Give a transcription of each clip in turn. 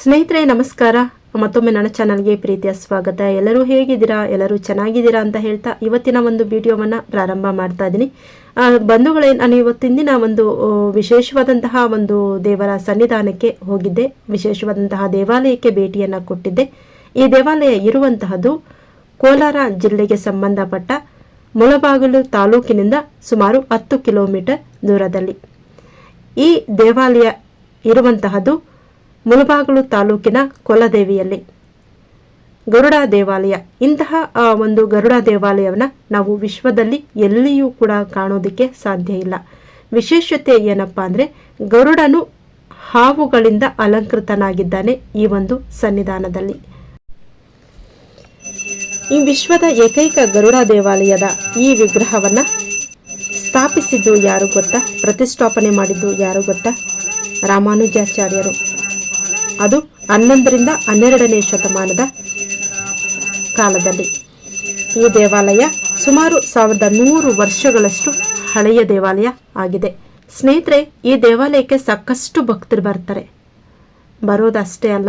ಸ್ನೇಹಿತರೆ, ನಮಸ್ಕಾರ. ಮತ್ತೊಮ್ಮೆ ನನ್ನ ಚಾನಲ್ಗೆ ಪ್ರೀತಿಯ ಸ್ವಾಗತ. ಎಲ್ಲರೂ ಹೇಗಿದ್ದೀರಾ? ಎಲ್ಲರೂ ಚೆನ್ನಾಗಿದ್ದೀರಾ ಅಂತ ಹೇಳ್ತಾ ಇವತ್ತಿನ ಒಂದು ವಿಡಿಯೋವನ್ನು ಪ್ರಾರಂಭ ಮಾಡ್ತಾ ಇದ್ದೀನಿ. ಬಂಧುಗಳೇ, ನಾನು ಇವತ್ತಿನ ಒಂದು ವಿಶೇಷವಾದಂತಹ ಒಂದು ದೇವರ ಸನ್ನಿಧಾನಕ್ಕೆ ಹೋಗಿದ್ದೆ. ವಿಶೇಷವಾದಂತಹ ದೇವಾಲಯಕ್ಕೆ ಭೇಟಿಯನ್ನು ಕೊಟ್ಟಿದ್ದೆ. ಈ ದೇವಾಲಯ ಇರುವಂತಹದ್ದು ಕೋಲಾರ ಜಿಲ್ಲೆಗೆ ಸಂಬಂಧಪಟ್ಟ ಮುಳಬಾಗಿಲು ತಾಲೂಕಿನಿಂದ ಸುಮಾರು ಹತ್ತು ಕಿಲೋಮೀಟರ್ ದೂರದಲ್ಲಿ. ಈ ದೇವಾಲಯ ಇರುವಂತಹದ್ದು ಮುಳಬಾಗಿಲು ತಾಲೂಕಿನ ಕೊಲದೇವಿಯಲ್ಲಿ. ಗರುಡ ದೇವಾಲಯ. ಇಂತಹ ಒಂದು ಗರುಡ ದೇವಾಲಯವನ್ನು ನಾವು ವಿಶ್ವದಲ್ಲಿ ಎಲ್ಲಿಯೂ ಕೂಡ ಕಾಣೋದಕ್ಕೆ ಸಾಧ್ಯ ಇಲ್ಲ. ವಿಶೇಷತೆ ಏನಪ್ಪ ಅಂದರೆ ಗರುಡನು ಹಾವುಗಳಿಂದ ಅಲಂಕೃತನಾಗಿದ್ದಾನೆ ಈ ಒಂದು ಸನ್ನಿಧಾನದಲ್ಲಿ. ಈ ವಿಶ್ವದ ಏಕೈಕ ಗರುಡ ದೇವಾಲಯದ ಈ ವಿಗ್ರಹವನ್ನು ಸ್ಥಾಪಿಸಿದ್ದು ಯಾರು ಗೊತ್ತಾ? ಪ್ರತಿಷ್ಠಾಪನೆ ಮಾಡಿದ್ದು ಯಾರು ಗೊತ್ತಾ? ರಾಮಾನುಜಾಚಾರ್ಯರು. ಅದು ಹನ್ನೊಂದರಿಂದ ಹನ್ನೆರಡನೇ ಶತಮಾನದ ಕಾಲದಲ್ಲಿ. ಈ ದೇವಾಲಯ ಸುಮಾರು ಸಾವಿರದ ನೂರು ವರ್ಷಗಳಷ್ಟು ಹಳೆಯ ದೇವಾಲಯ ಆಗಿದೆ. ಸ್ನೇಹಿತರೆ, ಈ ದೇವಾಲಯಕ್ಕೆ ಸಾಕಷ್ಟು ಭಕ್ತರು ಬರ್ತಾರೆ. ಬರೋದಷ್ಟೇ ಅಲ್ಲ,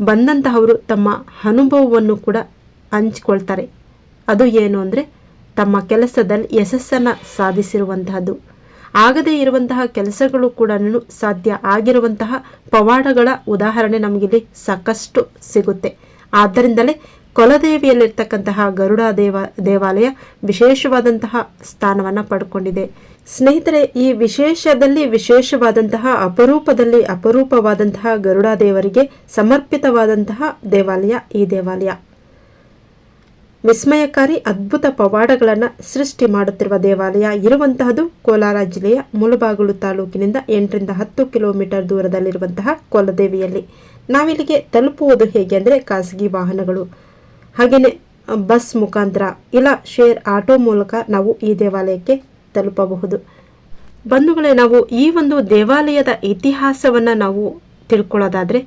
ಬಂದಂತಹವರು ತಮ್ಮ ಅನುಭವವನ್ನು ಕೂಡ ಹಂಚಿಕೊಳ್ತಾರೆ. ಅದು ಏನು ಅಂದರೆ, ತಮ್ಮ ಕೆಲಸದಲ್ಲಿ ಯಶಸ್ಸನ್ನು ಸಾಧಿಸಿರುವಂತಹದ್ದು. ಆಗದೇ ಇರುವಂತಹ ಕೆಲಸಗಳು ಕೂಡ ಸಾಧ್ಯ ಆಗಿರುವಂತಹ ಪವಾಡಗಳ ಉದಾಹರಣೆ ನಮಗಿಲ್ಲಿ ಸಾಕಷ್ಟು ಸಿಗುತ್ತೆ. ಆದ್ದರಿಂದಲೇ ಕೊಲದೇವಿಯಲ್ಲಿರ್ತಕ್ಕಂತಹ ಗರುಡ ದೇವ, ದೇವಾಲಯ ವಿಶೇಷವಾದಂತಹ ಸ್ಥಾನವನ್ನು ಪಡ್ಕೊಂಡಿದೆ. ಸ್ನೇಹಿತರೆ, ಈ ವಿಶೇಷದಲ್ಲಿ ವಿಶೇಷವಾದಂತಹ ಅಪರೂಪದಲ್ಲಿ ಅಪರೂಪವಾದಂತಹ ಗರುಡ ದೇವರಿಗೆ ಸಮರ್ಪಿತವಾದಂತಹ ದೇವಾಲಯ ಈ ದೇವಾಲಯ. ವಿಸ್ಮಯಕಾರಿ ಅದ್ಭುತ ಪವಾಡಗಳನ್ನು ಸೃಷ್ಟಿ ಮಾಡುತ್ತಿರುವ ದೇವಾಲಯ ಇರುವಂತಹದ್ದು ಕೋಲಾರ ಜಿಲ್ಲೆಯ ಮುಳಬಾಗಿಲು ತಾಲೂಕಿನಿಂದ ಎಂಟರಿಂದ ಹತ್ತು ಕಿಲೋಮೀಟರ್ ದೂರದಲ್ಲಿರುವಂತಹ ಕೊಲದೇವಿಯಲ್ಲಿ. ನಾವಿಲ್ಲಿಗೆ ತಲುಪುವುದು ಹೇಗೆ ಅಂದರೆ ಖಾಸಗಿ ವಾಹನಗಳು. ಹಾಗೆಯೇ ಬಸ್ ಮುಖಾಂತರ ಇಲ್ಲ ಶೇರ್ ಆಟೋ ಮೂಲಕ ನಾವು ಈ ದೇವಾಲಯಕ್ಕೆ ತಲುಪಬಹುದು. ಬಂಧುಗಳೇ, ನಾವು ಈ ಒಂದು ದೇವಾಲಯದ ಇತಿಹಾಸವನ್ನು ನಾವು ತಿಳ್ಕೊಳ್ಳೋದಾದರೆ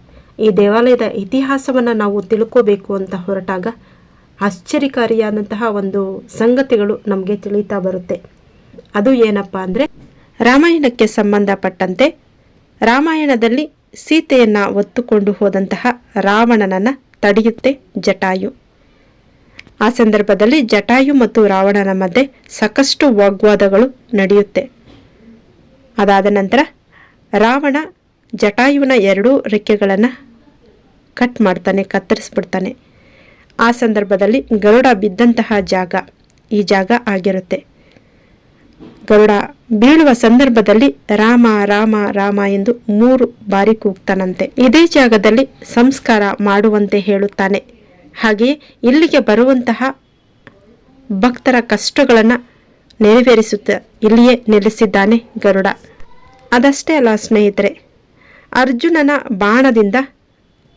ಈ ದೇವಾಲಯದ ಇತಿಹಾಸವನ್ನು ನಾವು ತಿಳ್ಕೋಬೇಕು ಅಂತ ಹೊರಟಾಗ ಆಶ್ಚರ್ಯಕಾರಿಯಾದಂತಹ ಒಂದು ಸಂಗತಿಗಳು ನಮಗೆ ತಿಳಿತಾ ಬರುತ್ತೆ. ಅದು ಏನಪ್ಪ ಅಂದರೆ, ರಾಮಾಯಣಕ್ಕೆ ಸಂಬಂಧಪಟ್ಟಂತೆ ರಾಮಾಯಣದಲ್ಲಿ ಸೀತೆಯನ್ನು ಒತ್ತುಕೊಂಡು ಹೋದಂತಹ ರಾವಣನನ್ನು ತಡೆಯುತ್ತೆ ಜಟಾಯು. ಆ ಸಂದರ್ಭದಲ್ಲಿ ಜಟಾಯು ಮತ್ತು ರಾವಣನ ಮಧ್ಯೆ ಸಾಕಷ್ಟು ವಾಗ್ವಾದಗಳು ನಡೆಯುತ್ತೆ. ಅದಾದ ನಂತರ ರಾವಣ ಜಟಾಯುವಿನ ಎರಡೂ ರೆಕ್ಕೆಗಳನ್ನು ಕಟ್ ಮಾಡ್ತಾನೆ, ಕತ್ತರಿಸ್ಬಿಡ್ತಾನೆ. ಆ ಸಂದರ್ಭದಲ್ಲಿ ಗರುಡ ಬಿದ್ದಂತಹ ಜಾಗ ಈ ಜಾಗ ಆಗಿರುತ್ತೆ. ಗರುಡ ಬೀಳುವ ಸಂದರ್ಭದಲ್ಲಿ ರಾಮ ರಾಮ ರಾಮ ಎಂದು ಮೂರು ಬಾರಿ ಕೂಗ್ತಾನಂತೆ. ಇದೇ ಜಾಗದಲ್ಲಿ ಸಂಸ್ಕಾರ ಮಾಡುವಂತೆ ಹೇಳುತ್ತಾನೆ. ಹಾಗೆಯೇ ಇಲ್ಲಿಗೆ ಬರುವಂತಹ ಭಕ್ತರ ಕಷ್ಟಗಳನ್ನು ನೆರವೇರಿಸುತ್ತ ಇಲ್ಲಿಯೇ ನೆಲೆಸಿದ್ದಾನೆ ಗರುಡ. ಅದಷ್ಟೇ ಅಲ್ಲ ಸ್ನೇಹಿತರೆ, ಅರ್ಜುನನ ಬಾಣದಿಂದ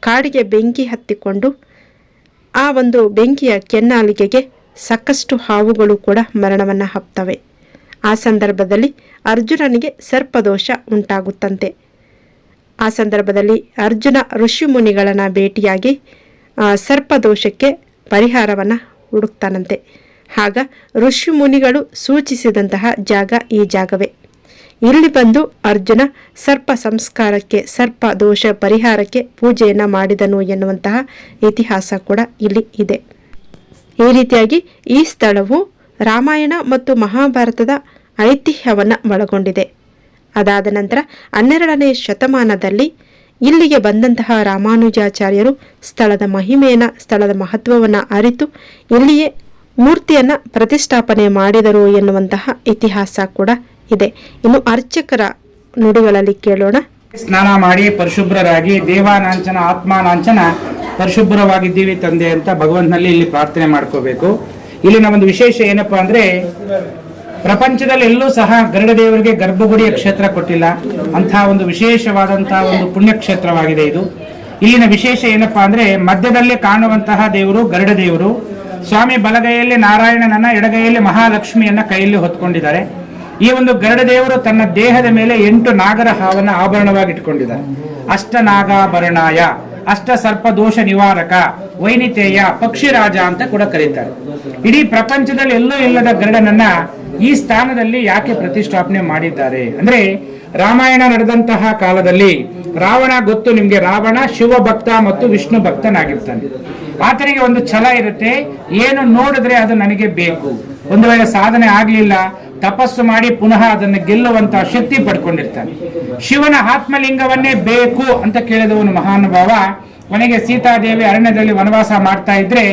ಕಾಡಿಗೆ ಬೆಂಕಿ ಹತ್ತಿಕೊಂಡು ಆ ಒಂದು ಬೆಂಕಿಯ ಕೆನ್ನಾಲಿಗೆಗೆ ಸಾಕಷ್ಟು ಹಾವುಗಳು ಕೂಡ ಮರಣವನ್ನು ಹಪ್ತವೆ. ಆ ಸಂದರ್ಭದಲ್ಲಿ ಅರ್ಜುನನಿಗೆ ಸರ್ಪದೋಷ ಉಂಟಾಗುತ್ತಂತೆ. ಆ ಸಂದರ್ಭದಲ್ಲಿ ಅರ್ಜುನ ಋಷಿಮುನಿಗಳನ್ನು ಭೇಟಿಯಾಗಿ ಸರ್ಪದೋಷಕ್ಕೆ ಪರಿಹಾರವನ್ನು ಹುಡುಕ್ತಾನಂತೆ. ಆಗ ಋಷಿಮುನಿಗಳು ಸೂಚಿಸಿದಂತಹ ಜಾಗ ಈ ಜಾಗವೇ. ಇಲ್ಲಿ ಬಂದು ಅರ್ಜುನ ಸರ್ಪ ಸಂಸ್ಕಾರಕ್ಕೆ, ಸರ್ಪ ದೋಷ ಪರಿಹಾರಕ್ಕೆ ಪೂಜೆಯನ್ನು ಮಾಡಿದನು ಎನ್ನುವಂತಹ ಇತಿಹಾಸ ಕೂಡ ಇಲ್ಲಿ ಇದೆ. ಈ ರೀತಿಯಾಗಿ ಈ ಸ್ಥಳವು ರಾಮಾಯಣ ಮತ್ತು ಮಹಾಭಾರತದ ಐತಿಹ್ಯವನ್ನು ಒಳಗೊಂಡಿದೆ. ಅದಾದ ನಂತರ ಹನ್ನೆರಡನೇ ಶತಮಾನದಲ್ಲಿ ಇಲ್ಲಿಗೆ ಬಂದಂತಹ ರಾಮಾನುಜಾಚಾರ್ಯರು ಸ್ಥಳದ ಮಹಿಮೆಯನ್ನು, ಸ್ಥಳದ ಮಹತ್ವವನ್ನು ಅರಿತು ಇಲ್ಲಿಯೇ ಮೂರ್ತಿಯನ್ನು ಪ್ರತಿಷ್ಠಾಪನೆ ಮಾಡಿದರು ಎನ್ನುವಂತಹ ಇತಿಹಾಸ ಕೂಡ ಇದೆ. ಇನ್ನು ಅರ್ಚಕರ ನುಡಿಗಳಲ್ಲಿ ಕೇಳೋಣ. ಸ್ನಾನ ಮಾಡಿ ಪರಿಶುಭ್ರರಾಗಿ, ದೇವಾನಾಂಚನ, ಆತ್ಮಾನಾಂಚನ ಪರಿಶುಭ್ರವಾಗಿದ್ದೀವಿ ತಂದೆ ಅಂತ ಭಗವಂತನಲ್ಲಿ ಇಲ್ಲಿ ಪ್ರಾರ್ಥನೆ ಮಾಡ್ಕೋಬೇಕು. ಇಲ್ಲಿನ ಒಂದು ವಿಶೇಷ ಏನಪ್ಪಾ ಅಂದ್ರೆ, ಪ್ರಪಂಚದಲ್ಲಿ ಎಲ್ಲೂ ಸಹ ಗರುಡ ದೇವರಿಗೆ ಗರ್ಭಗುಡಿಯ ಕ್ಷೇತ್ರ ಕೊಟ್ಟಿಲ್ಲ. ಅಂತಹ ಒಂದು ವಿಶೇಷವಾದಂತಹ ಒಂದು ಪುಣ್ಯಕ್ಷೇತ್ರವಾಗಿದೆ ಇದು. ಇಲ್ಲಿನ ವಿಶೇಷ ಏನಪ್ಪಾ ಅಂದ್ರೆ, ಮಧ್ಯದಲ್ಲಿ ಕಾಣುವಂತಹ ದೇವರು ಗರುಡ ದೇವರು. ಸ್ವಾಮಿ ಬಲಗೈಯಲ್ಲಿ ನಾರಾಯಣನನ್ನ ಎಡಗೈಯಲ್ಲಿ ಮಹಾಲಕ್ಷ್ಮಿಯನ್ನ ಕೈಯಲ್ಲಿ ಹೊತ್ಕೊಂಡಿದ್ದಾರೆ. ಈ ಒಂದು ಗರಡ ದೇವರು ತನ್ನ ದೇಹದ ಮೇಲೆ ಎಂಟು ನಾಗರ ಹಾವನ್ನ ಆಭರಣವಾಗಿ ಇಟ್ಕೊಂಡಿದ್ದಾರೆ ಅಷ್ಟನಾಗಾಭರಣಾಯ ಅಷ್ಟ ಸರ್ಪ ದೋಷ ನಿವಾರಕ ವೈನಿತೇಯ, ಪಕ್ಷಿರಾಜ ಅಂತ ಕೂಡ ಕರೀತಾರೆ. ಇಡೀ ಪ್ರಪಂಚದಲ್ಲಿ ಎಲ್ಲೂ ಇಲ್ಲದ ಗರುಡನನ್ನ ಈ ಸ್ಥಾನದಲ್ಲಿ ಯಾಕೆ ಪ್ರತಿಷ್ಠಾಪನೆ ಮಾಡಿದ್ದಾರೆ? ಅಂದ್ರೆ ರಾಮಾಯಣ ನಡೆದಂತಹ ಕಾಲದಲ್ಲಿ ರಾವಣ ಗೊತ್ತು ನಿಮ್ಗೆ ರಾವಣ ಶಿವ ಭಕ್ತ ಮತ್ತು ವಿಷ್ಣು ಭಕ್ತನಾಗಿರ್ತಾನೆ. ಆತನಿಗೆ ಒಂದು ಛಲ ಇರುತ್ತೆ, ಏನು ನೋಡಿದ್ರೆ ಅದು ನನಗೆ ಬೇಕು. ಒಂದು ವೇಳೆ ಸಾಧನೆ ಆಗ್ಲಿಲ್ಲ ತಪಸ್ಸು ಮಾಡಿ ಪುನಃ ಅದನ್ನು ಗೆಲ್ಲುವಂತಹ ಶಕ್ತಿ ಪಡ್ಕೊಂಡಿರ್ತಾನೆ. ಶಿವನ ಆತ್ಮಲಿಂಗವನ್ನೇ ಬೇಕು ಅಂತ ಕೇಳಿದವನು ಮಹಾನುಭಾವ. ಕೊನೆಗೆ ಸೀತಾದೇವಿ ಅರಣ್ಯದಲ್ಲಿ ವನವಾಸ ಮಾಡ್ತಾ ಇದ್ರೆ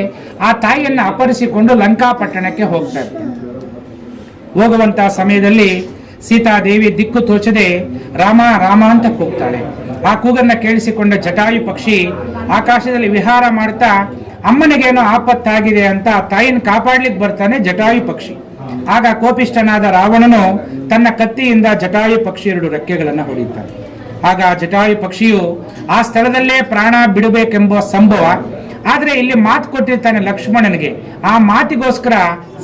ಆ ತಾಯಿಯನ್ನು ಅಪರಿಸಿಕೊಂಡು ಲಂಕಾಪಟ್ಟಣಕ್ಕೆ ಹೋಗ್ತಾ ಇರ್ತಾನೆ ಹೋಗುವಂತಹ ಸಮಯದಲ್ಲಿ ಸೀತಾದೇವಿ ದಿಕ್ಕು ತೋಚದೆ ರಾಮ ರಾಮ ಅಂತ ಕೂಗ್ತಾಳೆ. ಆ ಕೂಗನ್ನ ಕೇಳಿಸಿಕೊಂಡ ಜಟಾಯು ಪಕ್ಷಿ ಆಕಾಶದಲ್ಲಿ ವಿಹಾರ ಮಾಡ್ತಾ, ಅಮ್ಮನಿಗೇನೋ ಆಪತ್ತಾಗಿದೆ ಅಂತ ತಾಯಿನ ಕಾಪಾಡ್ಲಿಕ್ಕೆ ಬರ್ತಾನೆ ಜಟಾಯು ಪಕ್ಷಿ. ಆಗ ಕೋಪಿಷ್ಠನಾದ ರಾವಣನು ತನ್ನ ಕತ್ತಿಯಿಂದ ಜಟಾಯು ಪಕ್ಷಿ ಎರಡು ರೆಕ್ಕೆಗಳನ್ನ ಹೊಡಿತಾನೆ ಆಗ ಜಟಾಯು ಪಕ್ಷಿಯು ಆ ಸ್ಥಳದಲ್ಲೇ ಪ್ರಾಣ ಬಿಡಬೇಕೆಂಬ ಸಂಭವ, ಆದ್ರೆ ಇಲ್ಲಿ ಮಾತು ಕೊಟ್ಟಿರ್ತಾನೆ ಲಕ್ಷ್ಮಣನಿಗೆ. ಆ ಮಾತಿಗೋಸ್ಕರ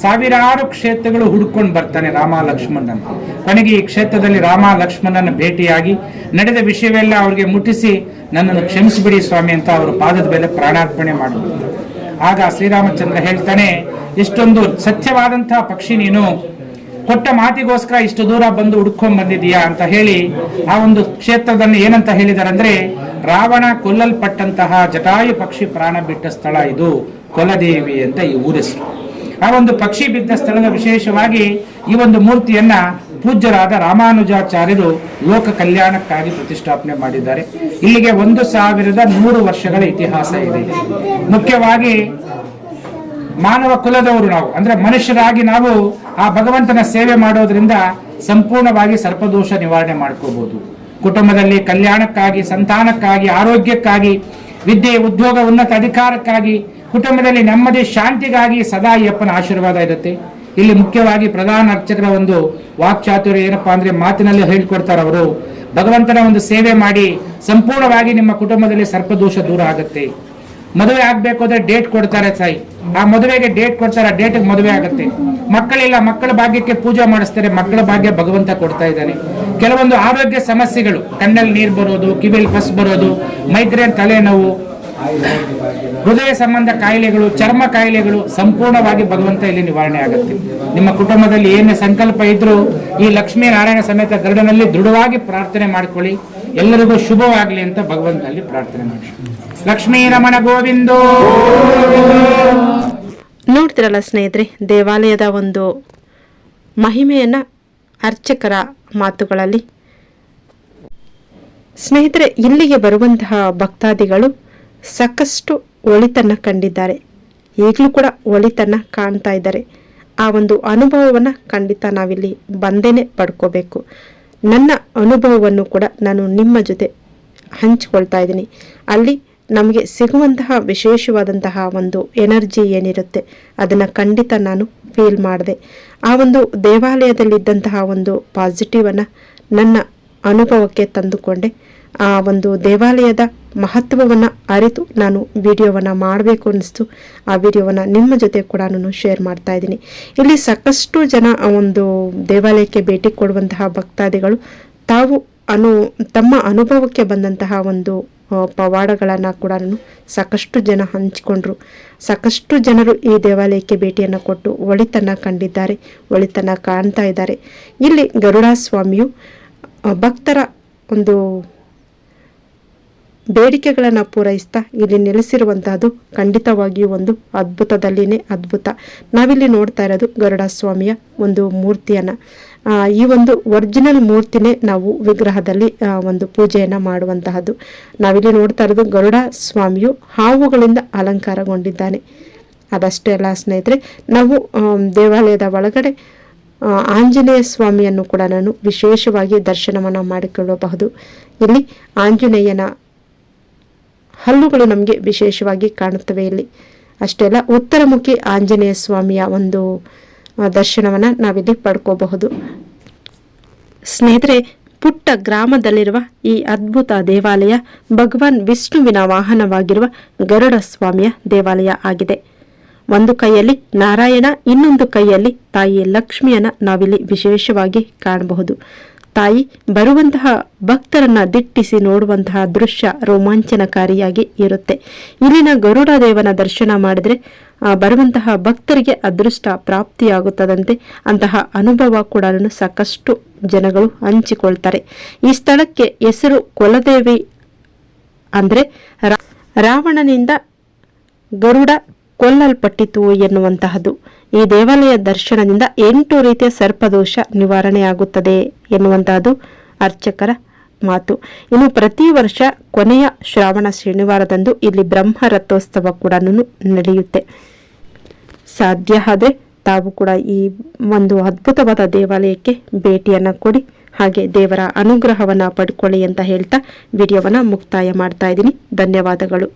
ಸಾವಿರಾರು ಕ್ಷೇತ್ರಗಳು ಹುಡ್ಕೊಂಡು ಬರ್ತಾನೆ ರಾಮ ಲಕ್ಷ್ಮಣನ. ಕೊನೆಗೆ ಈ ಕ್ಷೇತ್ರದಲ್ಲಿ ರಾಮ ಲಕ್ಷ್ಮಣನ ಭೇಟಿಯಾಗಿ ನಡೆದ ವಿಷಯವೆಲ್ಲ ಅವ್ರಿಗೆ ಮುಟ್ಟಿಸಿ, ನನ್ನನ್ನು ಕ್ಷಮಿಸಿಬಿಡಿ ಸ್ವಾಮಿ ಅಂತ ಅವರು ಪಾದದ ಮೇಲೆ ಪ್ರಾಣಾರ್ಪಣೆ ಮಾಡಿದ್ರು ಆಗ ಶ್ರೀರಾಮಚಂದ್ರ ಹೇಳ್ತಾನೆ, ಇಷ್ಟೊಂದು ಸತ್ಯವಾದಂತಹ ಪಕ್ಷಿ ನೀನು, ಕೊಟ್ಟ ಮಾತಿಗೋಸ್ಕರ ಇಷ್ಟು ದೂರ ಬಂದು ಹುಡ್ಕೊಂಡ್ ಬಂದಿದೀಯಾ ಅಂತ ಹೇಳಿ, ಆ ಒಂದು ಕ್ಷೇತ್ರದಲ್ಲಿ ಏನಂತ ಹೇಳಿದಾರಂದ್ರೆ, ರಾವಣ ಕೊಲ್ಲಲ್ಪಟ್ಟಂತಹ ಜಟಾಯು ಪಕ್ಷಿ ಪ್ರಾಣ ಬಿಟ್ಟ ಸ್ಥಳ ಇದು, ಕೊಲದೇವಿ ಅಂತ ಈ ಊರೆಸರು. ಆ ಒಂದು ಪಕ್ಷಿ ಬಿದ್ದ ಸ್ಥಳದ ವಿಶೇಷವಾಗಿ ಈ ಒಂದು ಮೂರ್ತಿಯನ್ನ ಪೂಜ್ಯರಾದ ರಾಮಾನುಜಾಚಾರ್ಯರು ಲೋಕ ಕಲ್ಯಾಣಕ್ಕಾಗಿ ಪ್ರತಿಷ್ಠಾಪನೆ ಮಾಡಿದ್ದಾರೆ. ಇಲ್ಲಿಗೆ ಒಂದು ಸಾವಿರದ ನೂರು ವರ್ಷಗಳ ಇತಿಹಾಸ ಇದೆ. ಮುಖ್ಯವಾಗಿ ಮಾನವ ಕುಲದವರು ನಾವು, ಅಂದ್ರೆ ಮನುಷ್ಯರಾಗಿ ನಾವು ಆ ಭಗವಂತನ ಸೇವೆ ಮಾಡೋದ್ರಿಂದ ಸಂಪೂರ್ಣವಾಗಿ ಸರ್ಪದೋಷ ನಿವಾರಣೆ ಮಾಡ್ಕೋಬಹುದು ಕುಟುಂಬದಲ್ಲಿ ಕಲ್ಯಾಣಕ್ಕಾಗಿ, ಸಂತಾನಕ್ಕಾಗಿ, ಆರೋಗ್ಯಕ್ಕಾಗಿ ವಿದ್ಯೆ ಉದ್ಯೋಗ ಉನ್ನತ ಅಧಿಕಾರಕ್ಕಾಗಿ, ಕುಟುಂಬದಲ್ಲಿ ನೆಮ್ಮದಿ, ಶಾಂತಿಗಾಗಿ ಸದಾ ಈ ಅಪ್ಪನ ಆಶೀರ್ವಾದ ಇರುತ್ತೆ. ಇಲ್ಲಿ ಮುಖ್ಯವಾಗಿ ಪ್ರಧಾನ ಅರ್ಚಕರ ಒಂದು ವಾಕ್ಚಾತುರ್ಯ ಏನಪ್ಪಾ ಅಂದ್ರೆ ಮಾತಿನಲ್ಲಿ ಹೇಳ್ಕೊಡ್ತಾರೆ ಅವರು. ಭಗವಂತನ ಒಂದು ಸೇವೆ ಮಾಡಿ ಸಂಪೂರ್ಣವಾಗಿ ನಿಮ್ಮ ಕುಟುಂಬದಲ್ಲಿ ಸರ್ಪದೋಷ ದೂರ ಆಗುತ್ತೆ. ಮದುವೆ ಆಗ್ಬೇಕು ಅಂದ್ರೆ ಡೇಟ್ ಕೊಡ್ತಾರೆ ಸಾಯಿ. ಆ ಮದುವೆಗೆ ಡೇಟ್ ಕೊಡ್ತಾರೆ, ಆ ಡೇಟ್ ಮದುವೆ ಆಗುತ್ತೆ. ಮಕ್ಕಳಿಲ್ಲ, ಮಕ್ಕಳ ಭಾಗ್ಯಕ್ಕೆ ಪೂಜೆ ಮಾಡಿಸ್ತಾರೆ, ಮಕ್ಕಳ ಭಾಗ್ಯ ಭಗವಂತ ಕೊಡ್ತಾ ಇದ್ದಾನೆ. ಕೆಲವೊಂದು ಆರೋಗ್ಯ ಸಮಸ್ಯೆಗಳು. ಕಣ್ಣಲ್ಲಿ ನೀರು ಬರೋದು, ಕಿವಿಯಲ್ಲಿ ಫಸ್ ಬರೋದು ಮೈಗ್ರೇನ್ ತಲೆನೋವು ಹೃದಯ ಸಂಬಂಧ ಕಾಯಿಲೆಗಳು, ಚರ್ಮ ಕಾಯಿಲೆಗಳು ಸಂಪೂರ್ಣವಾಗಿ ಭಗವಂತ ಇಲ್ಲಿ ನಿವಾರಣೆ ಆಗುತ್ತೆ. ನಿಮ್ಮ ಕುಟುಂಬದಲ್ಲಿ ಏನೇ ಸಂಕಲ್ಪ ಇದ್ರೂ ಈ ಲಕ್ಷ್ಮೀ ನಾರಾಯಣ ಸಮೇತ ಗರುಡನಲ್ಲಿ ದೃಢವಾಗಿ ಪ್ರಾರ್ಥನೆ ಮಾಡ್ಕೊಳ್ಳಿ. ಎಲ್ಲರಿಗೂ ಶುಭವಾಗಲಿ ಅಂತ ಭಗವಂತನಲ್ಲಿ ಪ್ರಾರ್ಥನೆ ಮಾಡಿ ಲಕ್ಷ್ಮೀ ರಮಣ ಗೋವಿಂದೋ. ನೋಡ್ತಿರಲ್ಲ ಸ್ನೇಹಿತರೆ, ದೇವಾಲಯದ ಒಂದು ಮಹಿಮೆಯನ್ನ ಅರ್ಚಕರ ಮಾತುಗಳಲ್ಲಿ. ಸ್ನೇಹಿತರೆ, ಇಲ್ಲಿಗೆ ಬರುವಂತಹ ಭಕ್ತಾದಿಗಳು ಸಾಕಷ್ಟು ಒಳಿತನ್ನು ಕಂಡಿದ್ದಾರೆ. ಈಗಲೂ ಕೂಡ ಒಳಿತನ್ನು ಕಾಣ್ತಾ ಇದ್ದಾರೆ. ಆ ಒಂದು ಅನುಭವವನ್ನು ಖಂಡಿತ ನಾವಿಲ್ಲಿ ಬಂದೇನೆ ಪಡ್ಕೋಬೇಕು. ನನ್ನ ಅನುಭವವನ್ನು ಕೂಡ ನಾನು ನಿಮ್ಮ ಜೊತೆ ಹಂಚಿಕೊಳ್ತಾ ಇದ್ದೀನಿ. ಅಲ್ಲಿ ನಮಗೆ ಸಿಗುವಂತಹ ವಿಶೇಷವಾದಂತಹ ಒಂದು ಎನರ್ಜಿ ಏನಿರುತ್ತೆ, ಅದನ್ನು ಖಂಡಿತ ನಾನು ಫೀಲ್ ಮಾಡಿದೆ. ಆ ಒಂದು ದೇವಾಲಯದಲ್ಲಿದ್ದಂತಹ ಒಂದು ಪಾಸಿಟಿವನ್ನು ನನ್ನ ಅನುಭವಕ್ಕೆ ತಂದುಕೊಂಡೆ. ಆ ಒಂದು ದೇವಾಲಯದ ಮಹತ್ವವನ್ನು ಅರಿತು ನಾನು ವಿಡಿಯೋವನ್ನು ಮಾಡಬೇಕು ಅನ್ನಿಸ್ತು. ಆ ವಿಡಿಯೋವನ್ನು ನಿಮ್ಮ ಜೊತೆ ಕೂಡ ನಾನು ಶೇರ್ ಮಾಡ್ತಾ ಇದ್ದೀನಿ. ಇಲ್ಲಿ ಸಾಕಷ್ಟು ಜನ ಆ ಒಂದು ದೇವಾಲಯಕ್ಕೆ ಭೇಟಿ ಕೊಡುವಂತಹ ಭಕ್ತಾದಿಗಳು ತಾವು ಅನು, ತಮ್ಮ ಅನುಭವಕ್ಕೆ ಬಂದಂತಹ ಒಂದು ಪವಾಡಗಳನ್ನು ಕೂಡ ಸಾಕಷ್ಟು ಜನ ಹಂಚಿಕೊಂಡ್ರು. ಸಾಕಷ್ಟು ಜನರು ಈ ದೇವಾಲಯಕ್ಕೆ ಭೇಟಿಯನ್ನು ಕೊಟ್ಟು ಒಳಿತನ್ನು ಕಂಡಿದ್ದಾರೆ, ಒಳಿತನ್ನು ಕಾಣ್ತಾ ಇದ್ದಾರೆ. ಇಲ್ಲಿ ಗರುಡ ಸ್ವಾಮಿಯು ಭಕ್ತರ ಒಂದು ಬೇಡಿಕೆಗಳನ್ನು ಪೂರೈಸ್ತಾ ಇಲ್ಲಿ ನೆಲೆಸಿರುವಂತಹದ್ದು ಖಂಡಿತವಾಗಿಯೂ ಒಂದು ಅದ್ಭುತದಲ್ಲಿನೇ ಅದ್ಭುತ. ನಾವಿಲ್ಲಿ ನೋಡ್ತಾ ಇರೋದು ಗರುಡ ಸ್ವಾಮಿಯ ಒಂದು ಮೂರ್ತಿಯನ್ನು. ಈ ಒಂದು ಒರಿಜಿನಲ್ ಮೂರ್ತಿನೇ ನಾವು ವಿಗ್ರಹದಲ್ಲಿ ಒಂದು ಪೂಜೆಯನ್ನು ಮಾಡುವಂತಹದ್ದು. ನಾವಿಲ್ಲಿ ನೋಡ್ತಾ ಇರೋದು ಗರುಡ ಸ್ವಾಮಿಯು ಹಾವುಗಳಿಂದ ಅಲಂಕಾರಗೊಂಡಿದ್ದಾನೆ. ಅದಷ್ಟೇ ಅಲ್ಲ ಸ್ನೇಹಿತರೆ, ನಾವು ದೇವಾಲಯದ ಒಳಗಡೆ ಆಂಜನೇಯ ಸ್ವಾಮಿಯನ್ನು ಕೂಡ ನಾನು ವಿಶೇಷವಾಗಿ ದರ್ಶನವನ್ನು ಮಾಡಿಕೊಳ್ಳಬಹುದು. ಇಲ್ಲಿ ಆಂಜನೇಯನ ಹಲ್ಲುಗಳು ನಮಗೆ ವಿಶೇಷವಾಗಿ ಕಾಣುತ್ತವೆ ಇಲ್ಲಿ. ಅಷ್ಟೇ ಅಲ್ಲ ಉತ್ತರಮುಖಿ ಆಂಜನೇಯ ಸ್ವಾಮಿಯ ಒಂದು ದರ್ಶನವನ್ನು ನಾವಿಲ್ಲಿ ಪಡ್ಕೋಬಹುದು. ಸ್ನೇಹಿತರೆ, ಪುಟ್ಟ ಗ್ರಾಮದಲ್ಲಿರುವ ಈ ಅದ್ಭುತ ದೇವಾಲಯ ಭಗವಾನ್ ವಿಷ್ಣುವಿನ ವಾಹನವಾಗಿರುವ ಗರುಡ ಸ್ವಾಮಿಯ ದೇವಾಲಯ ಆಗಿದೆ. ಒಂದು ಕೈಯಲ್ಲಿ ನಾರಾಯಣ, ಇನ್ನೊಂದು ಕೈಯಲ್ಲಿ ತಾಯಿ ಲಕ್ಷ್ಮಿಯನ್ನ ನಾವಿಲ್ಲಿ ವಿಶೇಷವಾಗಿ ಕಾಣಬಹುದು. ತಾಯಿ ಬರುವಂತಹ ಭಕ್ತರನ್ನ ದಿಟ್ಟಿಸಿ ನೋಡುವಂತಹ ದೃಶ್ಯ ರೋಮಾಂಚನಕಾರಿಯಾಗಿ ಇರುತ್ತೆ. ಇಲ್ಲಿನ ಗರುಡ ದೇವನ ದರ್ಶನ ಮಾಡಿದ್ರೆ ಬರುವಂತಹ ಭಕ್ತರಿಗೆ ಅದೃಷ್ಟ ಪ್ರಾಪ್ತಿಯಾಗುತ್ತದಂತೆ ಅಂತಹ ಅನುಭವ ಕೂಡ ಸಾಕಷ್ಟು ಜನಗಳು ಹಂಚಿಕೊಳ್ತಾರೆ. ಈ ಸ್ಥಳಕ್ಕೆ ಹೆಸರು ಕೊಲದೇವಿ ಅಂದ್ರೆ ರಾವಣನಿಂದ ಗರುಡ ಕೊಲ್ಲಲ್ಪಟ್ಟಿತು ಎನ್ನುವಂತಹದ್ದು. ಈ ದೇವಾಲಯ ದರ್ಶನದಿಂದ ಎಂಟು ರೀತಿಯ ಸರ್ಪದೋಷ ನಿವಾರಣೆಯಾಗುತ್ತದೆ ಎನ್ನುವಂತಹದ್ದು ಅರ್ಚಕರ ಮಾತು. ಇನ್ನು ಪ್ರತಿ ವರ್ಷ ಕೊನೆಯ ಶ್ರಾವಣ ಶನಿವಾರದಂದು ಇಲ್ಲಿ ಬ್ರಹ್ಮ ರಥೋತ್ಸವ ಕೂಡ ನಡೆಯುತ್ತೆ. ಸಾಧ್ಯ ಆದರೆ ತಾವು ಕೂಡ ಈ ಒಂದು ಅದ್ಭುತವಾದ ದೇವಾಲಯಕ್ಕೆ ಭೇಟಿಯನ್ನು ಕೊಡಿ. ಹಾಗೆ ದೇವರ ಅನುಗ್ರಹವನ್ನು ಪಡ್ಕೊಳ್ಳಿ ಅಂತ ಹೇಳ್ತಾ ವಿಡಿಯೋವನ್ನು ಮುಕ್ತಾಯ ಮಾಡ್ತಾ ಇದ್ದೀನಿ. ಧನ್ಯವಾದಗಳು.